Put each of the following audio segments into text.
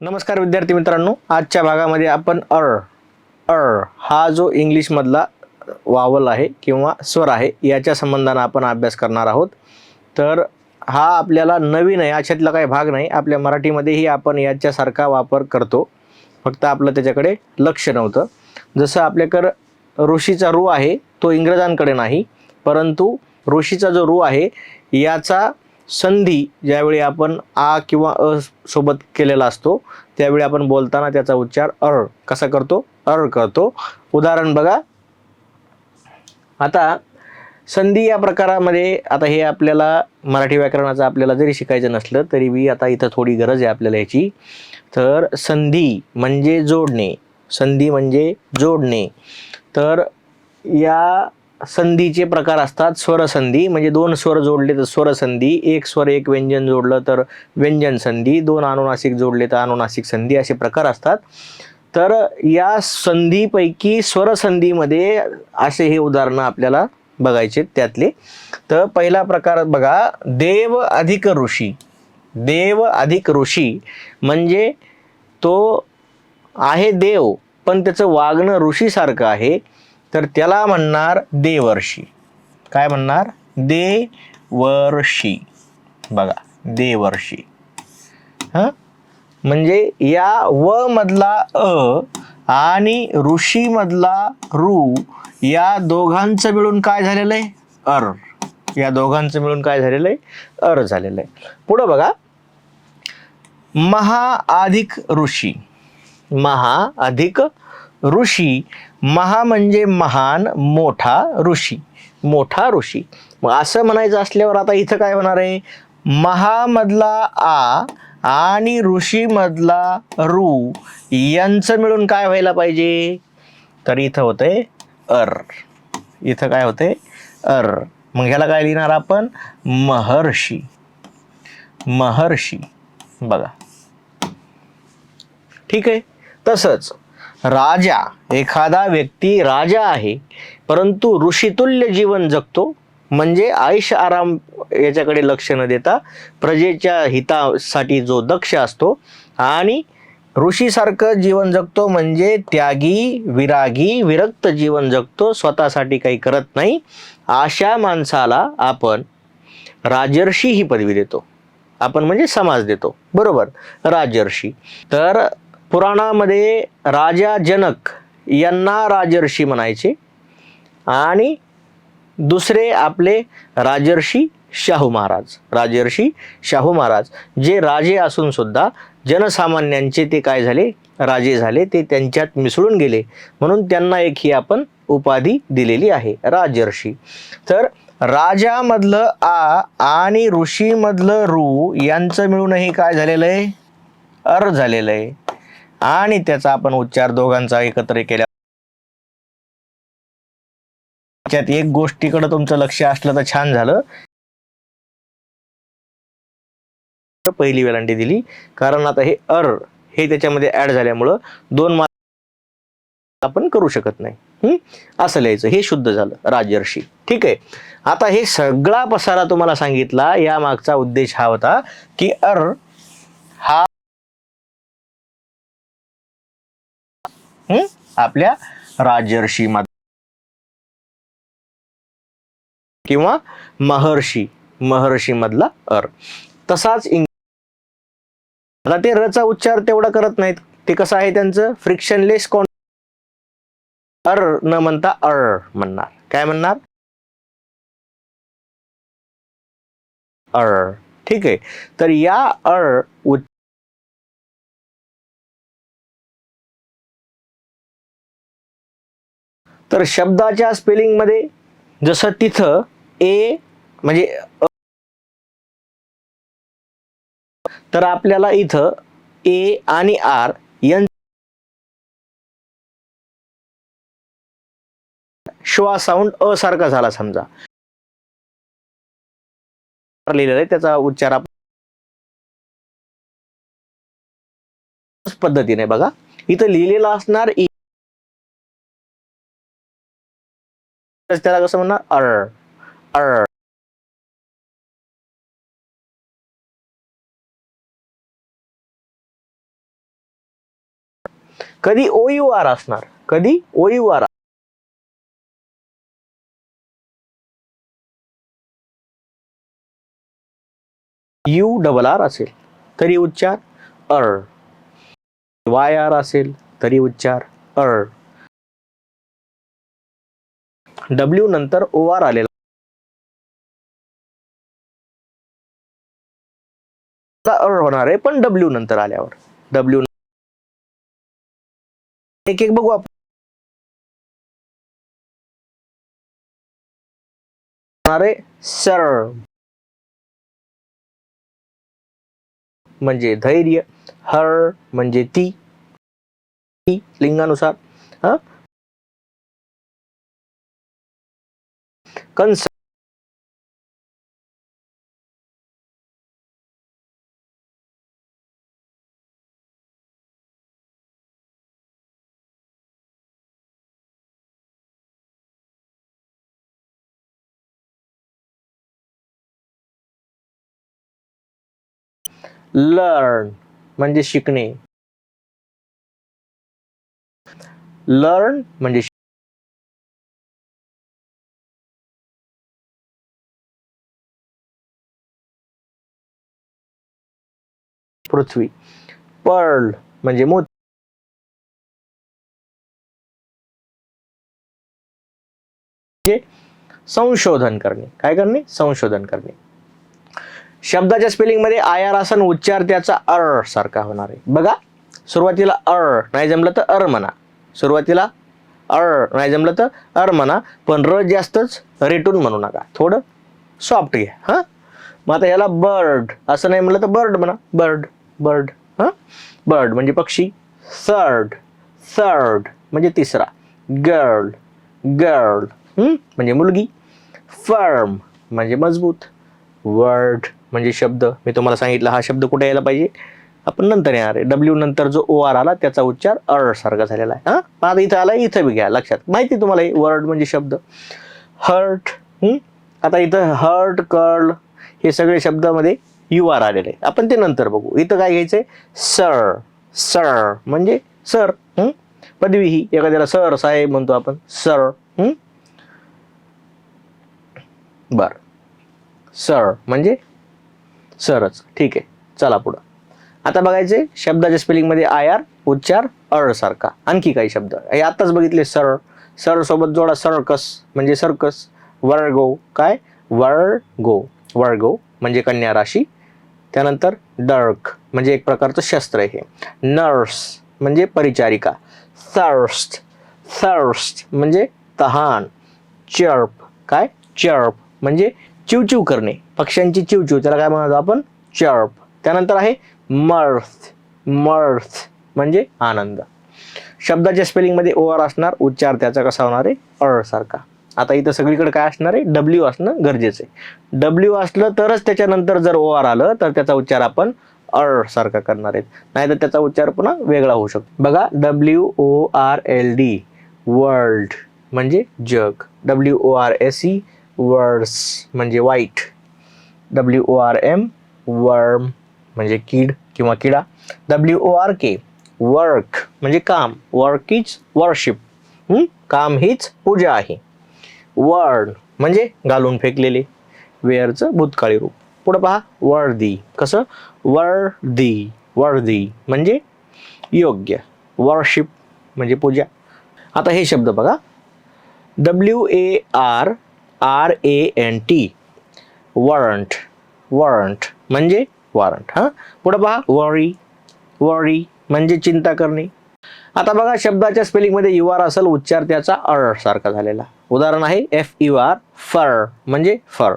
नमस्कार विद्यार्थी मित्रांनो आजच्या भागामध्ये आपण अर अर हा जो इंग्लिशमधला वावल आहे किंवा स्वर आहे याच्या संबंधानं आपण अभ्यास करणार आहोत. तर हा आपल्याला नवीन आहे अशातला काही भाग नाही आपल्या मराठीमध्येही आपण याच्यासारखा वापर करतो. फक्त आपलं त्याच्याकडे लक्ष नव्हतं. जसं आपल्याकडं ऋषीचा रू आहे तो इंग्रजांकडे नाही परंतु ऋषीचा जो रू आहे याचा संधी ज्यावेळी आपण आ किंवा अ सोबत केलेला असतो त्यावेळी आपण बोलताना त्याचा उच्चार अर कसा करतो? अर करतो. उदाहरण बघा. आता संधी या प्रकारामध्ये आता हे आपल्याला मराठी व्याकरणाचं आपल्याला जरी शिकायचं नसलं तरी बी आता इथं थोडी गरज आहे आपल्याला याची. तर संधी म्हणजे जोडणे. संधी म्हणजे जोडणे. तर या संधीचे प्रकार असतात स्वरसंधी म्हणजे दोन स्वर जोडले तर स्वरसंधी एक स्वर एक व्यंजन जोडलं तर व्यंजन संधी दोन अनुनासिक जोडले तर अनुनासिक संधी असे प्रकार असतात. तर या संधीपैकी स्वरसंधीमध्ये असे हे उदाहरणं आपल्याला बघायचे त्यातले. तर पहिला प्रकार बघा देव अधिक ऋषी. देव अधिक ऋषी म्हणजे तो आहे देव पण त्याचं वागणं ऋषीसारखं आहे. तर त्याला म्हणणार देवर्षी. काय म्हणणार? देवर्षी. बघा देवर्षी. हां? म्हणजे या व मधला अ आणि ऋषी मधला ऋ या दोघांचं मिळून काय झालेलं आहे? अर. या दोघांचं मिळून काय झालेलं आहे? अर झालेलं आहे. पुढं बघा. महा अधिक ऋषी. महा अधिक ऋषी महा म्हणजे महान मोठा ऋषी. मोठा ऋषी. मग असं म्हणायचं असल्यावर आता इथं काय होणार आहे? महामधला आ आणि ऋषीमधला ऋ यांचं मिळून काय व्हायला पाहिजे? तर इथं होते अर. इथं काय होते अर. मग ह्याला काय लिहिणार आपण? महर्षी. महर्षी. बघा. ठीक आहे? तसंच. राजा एखादा व्यक्ती राजा आहे परंतु ऋषितुल्य जीवन जगतो म्हणजे आयुष आराम याच्याकडे लक्ष न देता प्रजेच्या हितासाठी जो दक्ष असतो आणि ऋषीसारखं जीवन जगतो म्हणजे त्यागी विरागी विरक्त जीवन जगतो स्वतःसाठी काही करत नाही अशा माणसाला आपण राजर्षी ही पदवी देतो. आपण म्हणजे समाज देतो. बरोबर? राजर्षी. तर पुराणामध्ये राजा जनक यांना राजर्षी म्हणायचे आणि दुसरे आपले राजर्षी शाहू महाराज राजर्षी शाहू महाराज जे राजे असून सुद्धा जनसामान्यांचे ते काय झाले? राजे झाले. ते त्यांच्यात मिसळून गेले. म्हणून त्यांना एक ही आपण उपाधी दिलेली आहे राजर्षी. तर राजामधलं आ आणि ऋषीमधलं ऋ यांचं मिळूनही काय झालेलं आहे? अर झालेलं आहे. आणि त्याचा आपण उच्चार दोघांचा एकत्र केला त्यात एक गोष्टीकडे तुमचं लक्ष असलं तर छान झालं. पहिली वेलांटी दिली. कारण आता हे अर हे त्याच्यामध्ये ऍड झाल्यामुळं दोन मार्क आपण करू शकत नाही. असं लिहायचं. हे शुद्ध झालं. राजर्षी. ठीक आहे. आता हे सगळा पसारा तुम्हाला सांगितला. या मागचा उद्देश हा होता की अर आपल्या राजर्षी किंवा महर्षी महर्षी मधला अर. तसाच इंग आता ते रचा उच्चार तेवढा करत नाहीत. ते कसं आहे त्यांचं? फ्रिक्शनलेस कोण अर न म्हणता अर म्हणणार. काय म्हणणार? अर. ठीक आहे. तर या अर उच्च तर शब्दाच्या स्पेलिंगमध्ये जसं तिथं ए म्हणजे तर आपल्याला इथं ए आणि आर यां श्वा साऊंड अ सारखा झाला समजा. लिहिलेलं आहे त्याचा उच्चार आपण पद्धतीने बघा. इथं लिहिलेलं असणार त्याला कसं म्हणणार? अर. अर. कधी ओ यू आर असणार? कधी O U R U double R असेल तरी उच्चार अर. वाय आर असेल तरी उच्चार अर. डब्ल्यू नंतर ओ आर आलेला होणार आहे पण डब्ल्यू नंतर आल्यावर. डब्ल्यू एक एक बघू आपण. होणार सर. म्हणजे धैर्य हर म्हणजे ती. ती लिंगानुसार हा? कंस लर्न म्हणजे शिकणे. लर्न म्हणजे पृथ्वी. पर्ल म्हणजे मोती. म्हणजे संशोधन करणे. काय करणे? संशोधन करणे. शब्दाच्या स्पेलिंगमध्ये आय असन उच्चार त्याचा अर सारखा होणार आहे. बघा सुरुवातीला अर नाही जमलं तर अर म्हणा. सुरुवातीला अर नाही जमलं तर अर म्हणा. पण र जास्तच रेटून म्हणू नका. थोडं सॉफ्ट घ्या हां? मग आता याला बर्ड असं नाही म्हणलं तर बर्ड म्हणा. बर्ड बर्ड हां? बर्ड म्हणजे पक्षी. सर्ड सर्ड म्हणजे तिसरा. गर्ल गर्ल म्हणजे मुलगी. फर्म म्हणजे मजबूत. वर्ड म्हणजे शब्द. मी तुम्हाला सांगितलं हा शब्द कुठे यायला पाहिजे? आपण नंतर येणार आहे. डब्ल्यू नंतर जो ओ आर आला त्याचा उच्चार अर सारखा झालेला आहे. हा? आता इथं आला इथं बी घ्या लक्षात. माहिती तुम्हाला वर्ड म्हणजे शब्द. हर्ट आता इथं हर्ट कर्ल हे सगळे शब्दामध्ये यू आर आलेलं आहे आपण ते नंतर बघू. इथं काय घ्यायचंय? सर सर म्हणजे सर पदवी ही. एखाद्याला सर साहेब म्हणतो आपण. सर बर. सर म्हणजे सरच. ठीक आहे. चला पुढं. आता बघायचे शब्दाच्या स्पेलिंगमध्ये आय आर उच्चार अर सारखा. आणखी काही शब्द. हे आताच बघितले सर सर सोबत जोडा सर्कस म्हणजे सर्कस वर्गो काय? वर्गो. वर्गो म्हणजे कन्या राशी. त्यानंतर डर्क म्हणजे एक प्रकारचं शस्त्र आहे हे. नर्स म्हणजे परिचारिका. थर्स्ट थर्स्ट म्हणजे तहान. चर्प काय? चर्प म्हणजे चिवचिव करणे. पक्ष्यांची चिवचिव त्याला काय म्हणतो आपण? चर्प त्यानंतर आहे मर्थ मर्थ म्हणजे आनंद. शब्दाच्या स्पेलिंगमध्ये ओ आर असणार उच्चार त्याचा कसा होणार आहे? अर सारखा. आता इथं सगळीकडे काय असणार आहे? डब्ल्यू असणं गरजेचं आहे. डब्ल्यू असलं तरच त्याच्यानंतर जर ओ आर आलं तर त्याचा उच्चार आपण अर सारखा करणार आहेत. नाहीतर त्याचा उच्चार पुन्हा वेगळा होऊ शकतो. बघा W O R L D world म्हणजे जग. W O R S E worse म्हणजे वाईट. W O R M worm म्हणजे कीड किंवा किडा. W O R K work म्हणजे काम. वर्क इज वर्शिप काम हीच पूजा आहे. वर्ड म्हणजे घालून फेकलेले. वेअरचं भूतकाळी रूप. पुढं पहा वर्दी. कसं? वर्दी. वर्दी म्हणजे योग्य. वर्शिप म्हणजे पूजा. आता हे शब्द बघा. W A R R A N T warrant warrant म्हणजे वॉरंट हां? पुढं पहा वरी वरी म्हणजे चिंता करणे. आता बघा शब्दाच्या स्पेलिंगमध्ये यू आर असेल उच्चार त्याचा अर सारखा झालेला. उदाहरण आहे एफ यू आर फर म्हणजे fur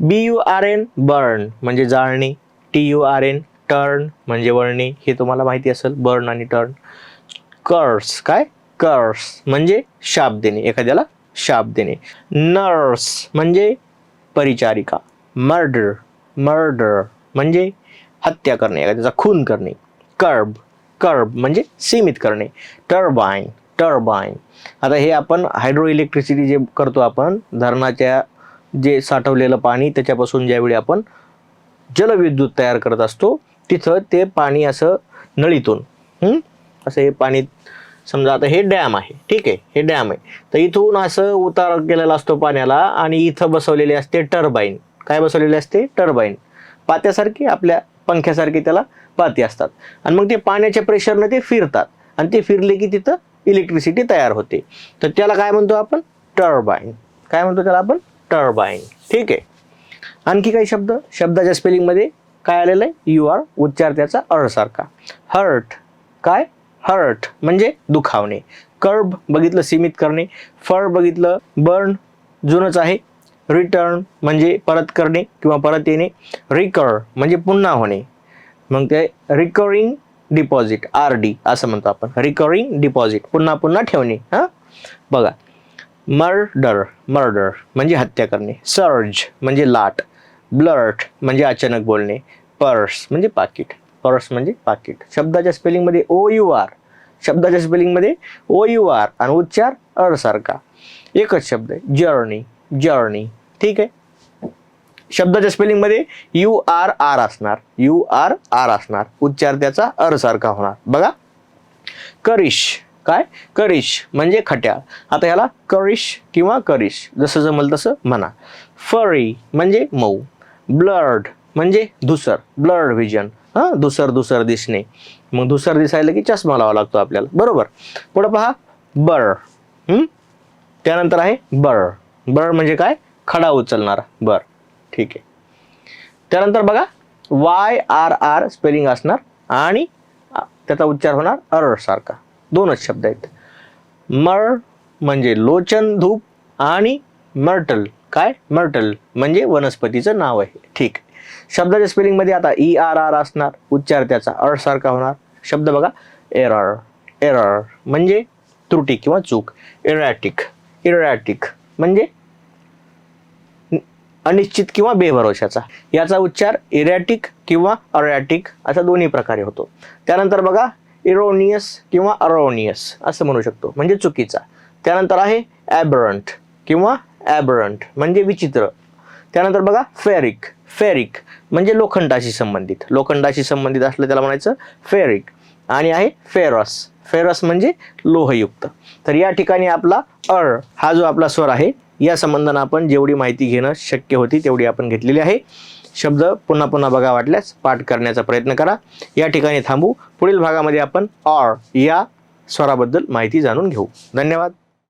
B U R N burn म्हणजे जाळणे. T U R N turn म्हणजे वळणे. हे तुम्हाला माहिती असेल बर्न आणि टर्न कर्स काय? कर्स म्हणजे शाप देणे. एखाद्याला शाप देणे. नर्स म्हणजे परिचारिका. मर्डर मर्डर म्हणजे हत्या करणे. एखाद्याचा खून करणे. कर्ब कर्ब म्हणजे सीमित करणे. टर्बाईन टर्बाईन आता हे आपण हायड्रो इलेक्ट्रिसिटी जे करतो आपण धरणाच्या जे साठवलेलं पाणी त्याच्यापासून ज्यावेळी आपण जलविद्युत तयार करत असतो तिथं ते पाणी असं नळीतून असं हे पाणी समजा आता हे डॅम आहे ठीक आहे हे डॅम आहे. तर इथून असं उतार केलेला असतो पाण्याला आणि इथं बसवलेली असते टर्बाईन. काय बसवलेली असते? टर्बाईन. पात्यासारखी आपल्या पंख्यासारखी त्याला पाती असतात. आणि मग ते पाण्याच्या प्रेशरनं ते फिरतात. आणि ते फिरले की तिथं इलेक्ट्रिसिटी तयार होते. तर त्याला काय म्हणतो आपण? टर्बाईन. काय म्हणतो त्याला आपण? टर्बाईन. ठीक आहे. आणखी काही शब्द? शब्दाच्या स्पेलिंगमध्ये काय आलेलं आहे? यू आर उच्चार त्याचा अरसारखा. हर्ट काय? हर्ट म्हणजे दुखावणे. कर्ब बघितलं सीमित करणे. फळ बघितलं बर्न जुनच आहे. रिटर्न म्हणजे परत करणे किंवा परत येणे. रिकर म्हणजे पुन्हा होणे. मग ते रिकरिंग डिपॉझिट आर डी असं म्हणतो आपण. रिकरिंग डिपॉझिट पुन्हा पुन्हा ठेवणे हां? बघा. मर्डर मर्डर म्हणजे हत्या करणे. सर्ज म्हणजे लाट. ब्लर्ट म्हणजे अचानक बोलणे. पर्स म्हणजे पाकिट. पर्स म्हणजे पाकिट. शब्दाच्या स्पेलिंगमध्ये ओ यू आर शब्दाच्या स्पेलिंगमध्ये ओ यू आर आणि उच्चार अर सारखा. एकच शब्द आहे. जर्नी जर्नी ठीक आहे? शब्दाच्या स्पेलिंगमध्ये यू आर आर असणार. यू आर आर असणार. उच्चार त्याचा अर सारखा होणार. बघा. करिश. काय? करिश म्हणजे खट्याळ. आता ह्याला करिश किंवा करिश. जसं जमल तसं म्हणा. फरी म्हणजे मऊ. ब्लर्ड म्हणजे धुसर. ब्लर्ड व्हिजन हां? धुसर धुसर दिसणे. मग धुसर दिसायला की चष्मा लावा लागतो आपल्याला. बरोबर. पुढं पहा. बर त्यानंतर आहे बर बर म्हणजे काय? खडा उचलणारा. बर ठीक आहे. त्यानंतर बघा वाय आर आर स्पेलिंग असणार आणि त्याचा उच्चार होणार अर सारखा. दोनच शब्द आहेत. मर म्हणजे लोचन धूप आणि मर्टल काय? मर्टल म्हणजे वनस्पतीचं नाव आहे. ठीक. शब्दाच्या स्पेलिंगमध्ये आता ई आर आर असणार उच्चार त्याचा अर सारखा होणार. शब्द बघा एरर एरर म्हणजे त्रुटी किंवा चूक. इरॅटिक इरॅटिक म्हणजे अनिश्चित किंवा बेभरोशाचा याचा उच्चार इरॅटिक किंवा अरॅटिक असा दोन्ही प्रकारे होतो. त्यानंतर बघा इरोनियस किंवा अरोनियस असं म्हणू शकतो. म्हणजे चुकीचा. त्यानंतर आहे ॲबरंट किंवा ॲबरंट म्हणजे विचित्र. त्यानंतर बघा फेरिक फेरिक म्हणजे लोखंडाशी संबंधित. लोखंडाशी संबंधित असलं त्याला म्हणायचं फेरिक आणि आहे फेरस फेरस म्हणजे लोहयुक्त. तर या ठिकाणी आपला अर हा जो आपला स्वर आहे या संबंधानं आपण जेवढी माहिती घेणं शक्य होती तेवढी आपण घेतलेली आहे. शब्द पुन्हा पुन्हा बघा वाटल्यास पाठ करण्याचा प्रयत्न करा. या ठिकाणी थांबू. पुढील भागामध्ये आपण ऑर या स्वराबद्दल माहिती जाणून घेऊ. धन्यवाद.